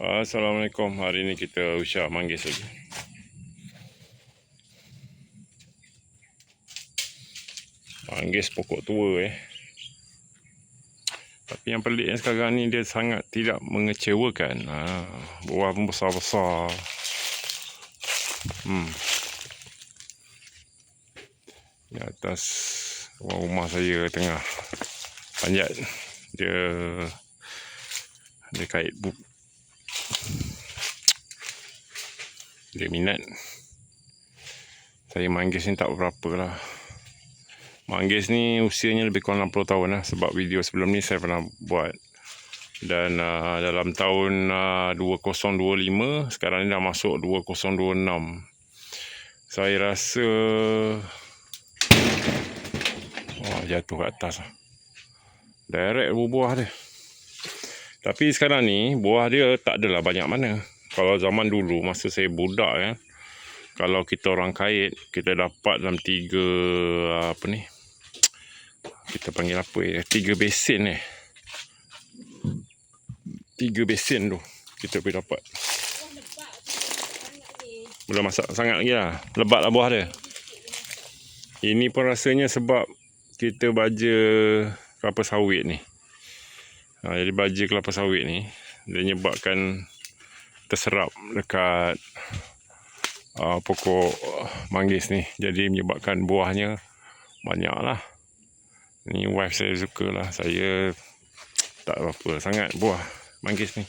Assalamualaikum. Hari ni kita usah manggis lagi. Manggis pokok tua eh. Tapi yang peliknya sekarang ni dia sangat tidak mengecewakan. Ha, buah pun besar-besar. Hmm. Di atas rumah saya tengah panjat. Dia dia kait bu, dia minat. Saya manggis ni tak berapa lah. Manggis ni usianya lebih kurang 60 tahun lah sebab video sebelum ni saya pernah buat. Dan uh, dalam tahun uh, 2025 sekarang ni dah masuk 2026 saya rasa oh, jatuh kat atas lah. Direct buah dia. Tapi sekarang ni buah dia tak adalah banyak mana. Kalau zaman dulu masa saya budak kan. Kalau kita orang kait kita dapat dalam tiga apa ni. Kita panggil apa ya? Tiga besin eh. Tiga besin tu kita boleh dapat. Belum masak sangat lagi lah. Lebat lah buah dia. Ini pun rasanya sebab kita baja kelapa sawit ni. Ha, jadi baja kelapa sawit ni dia menyebabkan terserap dekat uh, pokok manggis ni. Jadi menyebabkan buahnya banyak lah. Ni wife saya suka lah. Saya tak apa sangat buah manggis ni.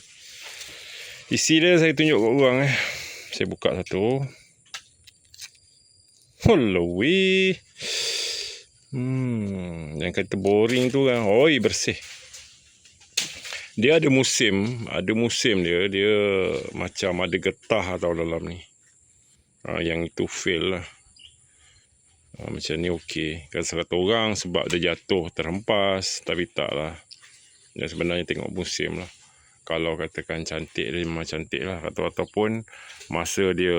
Isi dia saya tunjuk kat orang eh. Saya buka satu. Holloway. Hmm, yang kata boring tu kan. Oi bersih dia ada musim ada musim dia dia macam ada getah atau dalam ni. Ha, yang itu fail lah. Ha, macam ni okey. Kan seratus orang sebab dia jatuh terhempas tapi tak lah. Dan sebenarnya tengok musim lah. Kalau katakan cantik dia memang cantik lah. Atau ataupun masa dia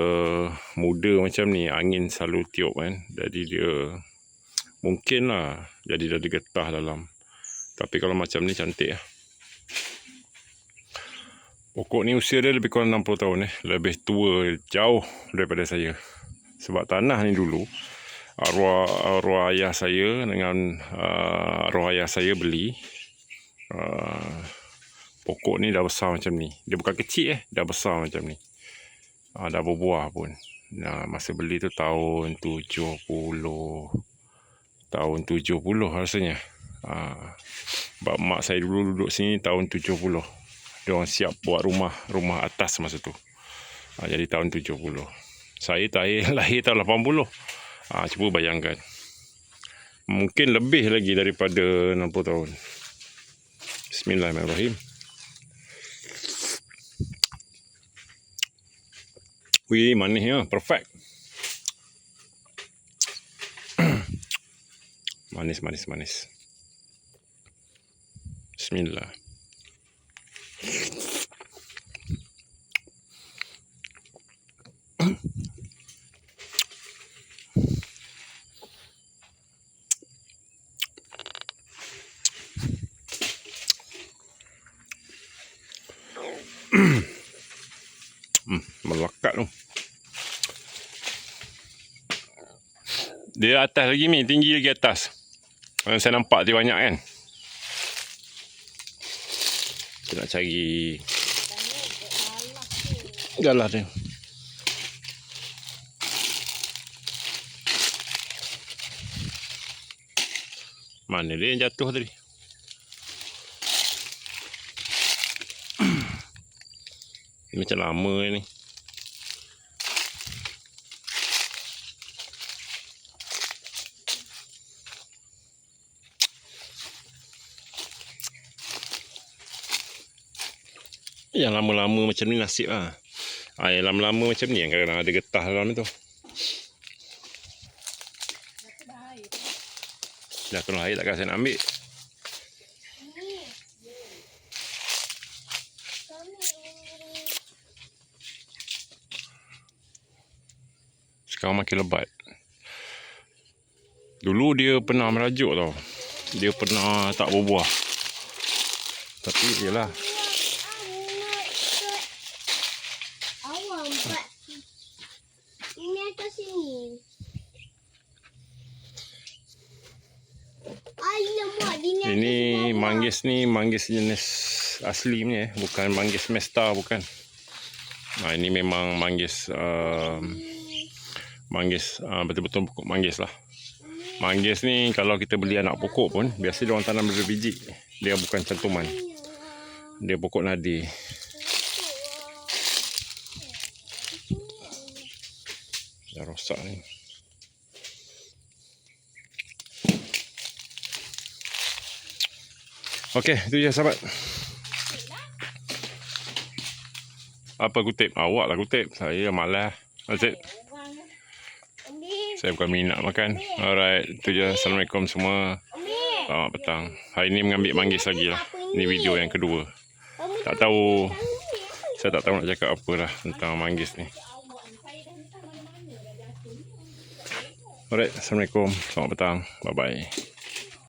muda macam ni angin selalu tiup kan. Jadi dia mungkin lah jadi dah ada getah dalam. Tapi kalau macam ni cantik lah Pokok ni usia dia lebih kurang 60 tahun eh. Lebih tua jauh daripada saya. Sebab tanah ni dulu arwah arwah ayah saya dengan uh, arwah ayah saya beli uh, pokok ni dah besar macam ni. Dia bukan kecil eh, dah besar macam ni. Uh, dah berbuah pun. Nah, masa beli tu tahun 70 tahun 70 rasanya. Sebab mak saya dulu duduk sini tahun 70 dia orang siap buat rumah rumah atas masa tu. Ha, jadi tahun 70 saya tahir, lahir tahun 80 ha, cuba bayangkan. Mungkin lebih lagi daripada 60 tahun. Bismillahirrahmanirrahim. Wih, manis ya, perfect. manis, manis, manis. Bismillah. melekat tu. Dia atas lagi ni, tinggi lagi atas. Saya nampak dia banyak kan. Kita nak cari galah dia. Mana dia yang jatuh tadi? Ini macam lama ni. Yang lama-lama macam ni nasib lah. Ha, yang lama-lama macam ni yang kadang-kadang ada getah dalam tu. Dah kena air takkan saya nak ambil. Sekarang makin lebat. Dulu dia pernah merajuk tau. Dia pernah tak berbuah. Tapi ialah manggis ni manggis jenis asli punya eh. Bukan manggis mesta bukan. Nah, ini memang manggis uh, manggis uh, betul-betul pokok manggis lah. Manggis ni kalau kita beli anak pokok pun biasa dia orang tanam dari biji. Dia bukan cantuman. Dia pokok nadi. Dah rosak ni. Okey, itu je sahabat. Apa kutip? Awak lah kutip. Saya malas. That's it. Saya bukan minat makan. Alright, itu je. Assalamualaikum semua. Selamat petang. Hari ni mengambil manggis lagi lah. Ni video yang kedua. Tak tahu. Saya tak tahu nak cakap apa lah tentang manggis ni. Alright, Assalamualaikum. Selamat petang. Bye-bye.